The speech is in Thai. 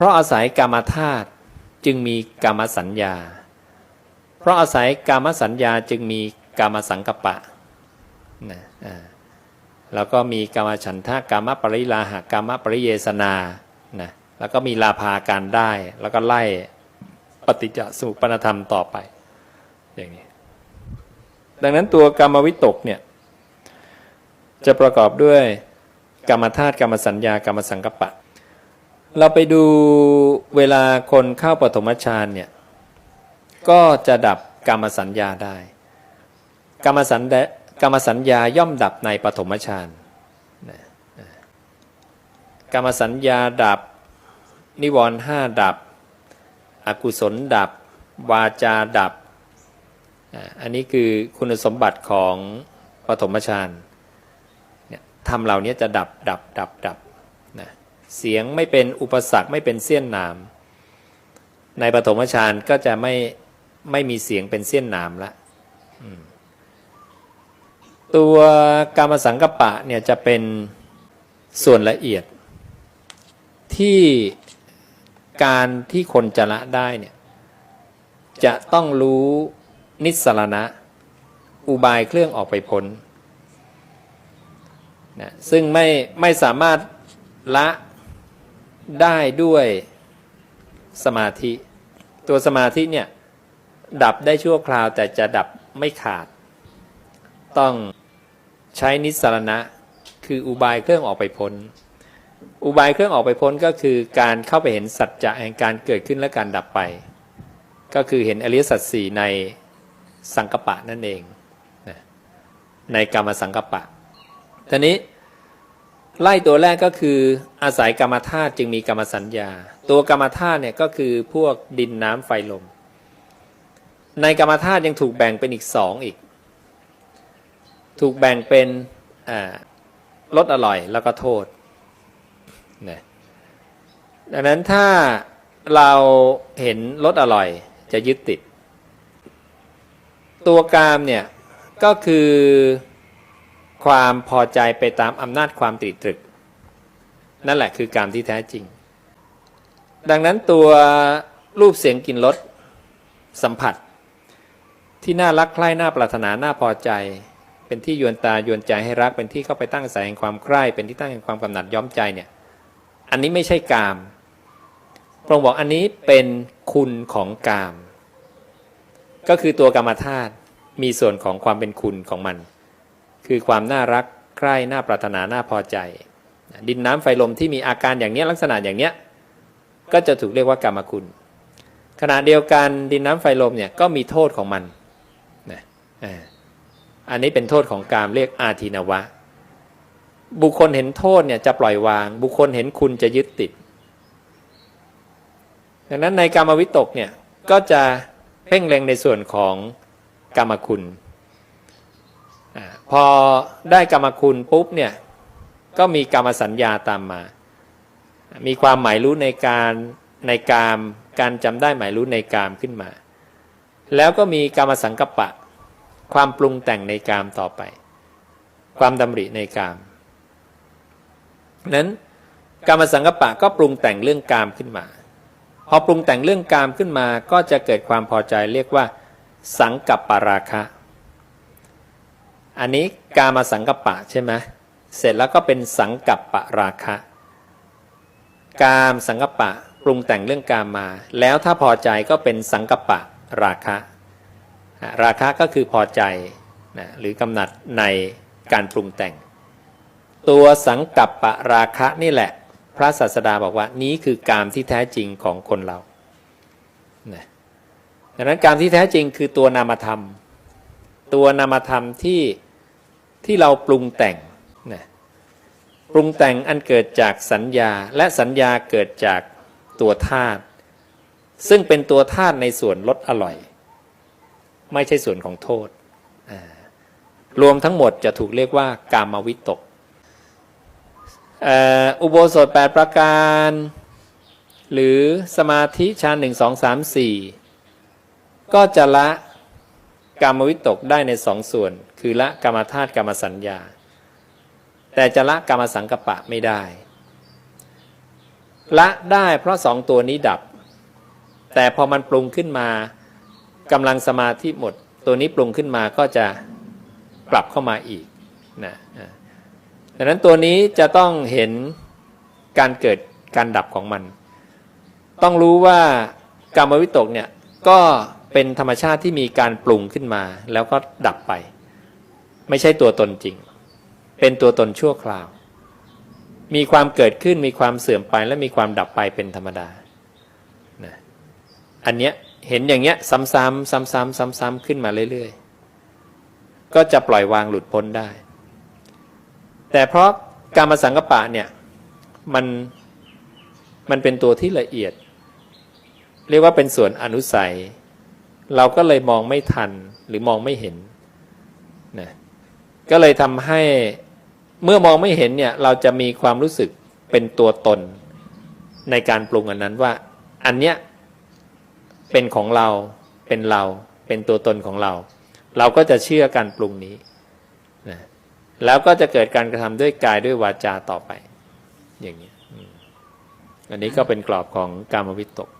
เพราะอาศัยกรรมธาตุจึงมีกรรมสัญญา เพราะอาศัยกรรมสัญญาจึงมีกรรมสังกปะนะอ่าแล้วก็มีกรรมฉันทะกรรมปริลาหะกรรมปริเยสนานะแล้วก็มีลาภาการได้ แล้วก็ไล่ปฏิจจสมุปนธรรมต่อไป อย่างนี้ ดังนั้นตัวกรรมวิตกเนี่ยจะประกอบด้วยกรรมธาตุกรรมสัญญากรรมสังกปะ เราไปดูเวลาคนเข้าปฐมฌานเนี่ย ก็จะดับกรรมสัญญาได้ กรรมสัญกรรมสัญญาย่อมดับในปฐมฌานกรรมสัญญาดับ นิวรณ์ห้าดับ อกุศลดับ วาจาดับ อันนี้คือคุณสมบัติของปฐมฌานเนี่ยทำเหล่านี้จะดับดับดับดับ เสียงไม่เป็นอุปสรรคไม่เป็นเสี้ยนหนาม ในปฐมฌานก็จะไม่ไม่มีเสียงเป็นเสี้ยนหนามละตัวกรรมสังกปะเนี่ยจะเป็นส่วนละเอียด ที่การที่คนจะละได้เนี่ยจะต้องรู้นิสสรณะ อุบายเครื่องออกไปพ้นนะซึ่งไม่ไม่สามารถละ ได้ด้วยสมาธิ ตัวสมาธิเนี่ย ดับได้ชั่วคราวแต่จะดับไม่ขาด ต้องใช้นิสสรณะ คืออุบายเครื่องออกไปพ้น อุบายเครื่องออกไปพ้นก็คือการเข้าไปเห็นสัจจะแห่งการเกิดขึ้นและการดับไป ก็คือเห็นอริยสัจสี่ในสังกปะนั่นเองในกรรมสังกปะทีนี้ ไล่ตัวแรกก็คืออาศัยกรรมธาตุจึงมีกรรมสัญญา ตัวกรรมธาตุเนี่ยก็คือพวกดินน้ำไฟลม ในกรรมธาตุยังถูกแบ่งเป็นอีกสองอีก ถูกแบ่งเป็นรสอร่อยแล้วก็โทษนะดังนั้นถ้าเราเห็นรสอร่อยจะยึดติด ตัวกามเนี่ยก็คือ ความพอใจไปตามอำนาจความตรีตรึก นั่นแหละคือกามที่แท้จริง ดังนั้นตัวรูปเสียงกลิ่นรสสัมผัส ที่น่ารักใคร่น่าปรารถนาน่าพอใจ เป็นที่ยวนตายวนใจให้รักเป็นที่เข้าไปตั้งอาศัยแห่งความใคร่เป็นที่ตั้งแห่งความกำหนัดย้อมใจเนี่ยอันนี้ไม่ใช่กามพระองค์บอกอันนี้เป็นคุณของกาม ก็คือตัวกรรมธาตุมีส่วนของความเป็นคุณของมัน คือความน่ารักใคร่น่าปรารถนาน่าพอใจ ดินน้ำไฟลมที่มีอาการอย่างนี้ลักษณะอย่างนี้ก็จะถูกเรียกว่ากรรมคุณ ขณะเดียวกันดินน้ำไฟลมเนี่ยก็มีโทษของมันนะอันนี้เป็นโทษของกามเรียกอาทินวะ บุคคลเห็นโทษเนี่ยจะปล่อยวาง บุคคลเห็นคุณจะยึดติด ดังนั้นในกรรมวิตกเนี่ยก็จะเพ่งเล็งในส่วนของกรรมคุณ พอได้กรรมคุณปุ๊บเนี่ยก็มีกรรมสัญญาตามมา มีความหมายรู้ในการในกามการจำได้หมายรู้ในกามขึ้นมา แล้วก็มีกรรมสังกปะ ความปรุงแต่งในกามต่อไป ความดำริในกามนั้นกรรมสังกปะก็ปรุงแต่งเรื่องกามขึ้นมา พอปรุงแต่งเรื่องกามขึ้นมาก็จะเกิดความพอใจเรียกว่า สังกัปปาราคะ อันนี้กามาสังกัปปะใช่ไหมเสร็จแล้วก็เป็นสังกัปปะราคะ กามสังกัปปะปรุงแต่งเรื่องกามมา แล้วถ้าพอใจก็เป็นสังกัปปะราคะ ราคะก็คือพอใจนะหรือกำหนัดในการปรุงแต่ง ตัวสังกัปปะราคะนี่แหละ พระศาสดาบอกว่านี้คือกามที่แท้จริงของคนเรานะดังนั้นกามที่แท้จริงคือตัวนามธรรม ตัวนามธรรมที่ ที่เราปรุงแต่งนะปรุงแต่งอันเกิดจากสัญญาและสัญญาเกิดจากตัวธาตุซึ่งเป็นตัวธาตุในส่วนลดอร่อย ไม่ใช่ส่วนของโทษ รวมทั้งหมดจะถูกเรียกว่ากามวิตกอุโบสถ 8 ประการ หรือสมาธิฌานหนึ่งสองสามสี่ก็จะละ กรรมวิตกได้ในสองส่วน คือละกรรมธาตุกรรมสัญญา แต่จะละกรรมสังกปะไม่ได้ ละได้เพราะสองตัวนี้ดับ แต่พอมันปรุงขึ้นมากำลังสมาธิหมด ตัวนี้ปรุงขึ้นมาก็จะกลับเข้ามาอีกนะดังนั้นตัวนี้จะต้องเห็นการเกิดการดับของมัน ต้องรู้ว่ากรรมวิตกเนี่ยก็ เป็นธรรมชาติที่มีการปรุงขึ้นมา แล้วก็ดับไป ไม่ใช่ตัวตนจริง เป็นตัวตนชั่วคราว มีความเกิดขึ้นมีความเสื่อมไปและมีความดับไปเป็นธรรมดานะอันเนี้ยเห็นอย่างเงี้ยซ้ำๆซ้ำๆซ้ำๆขึ้นมาเรื่อยๆ ก็จะปล่อยวางหลุดพ้นได้ แต่เพราะการมาสังกปะเนี่ยมันมันเป็นตัวที่ละเอียด เรียกว่าเป็นส่วนอนุสัย เราก็เลยมองไม่ทันหรือมองไม่เห็นนะก็เลยทำให้เมื่อมองไม่เห็นเนี่ยเราจะมีความรู้สึกเป็นตัวตนในการปรุงอันนั้นว่า อันเนี้ยเป็นของเราเป็นเราเป็นตัวตนของเรา เราก็จะเชื่อการปรุงนี้นะแล้วก็จะเกิดการกระทำด้วยกายด้วยวาจาต่อไป อย่างนี้อันนี้ก็เป็นกรอบของกามวิตก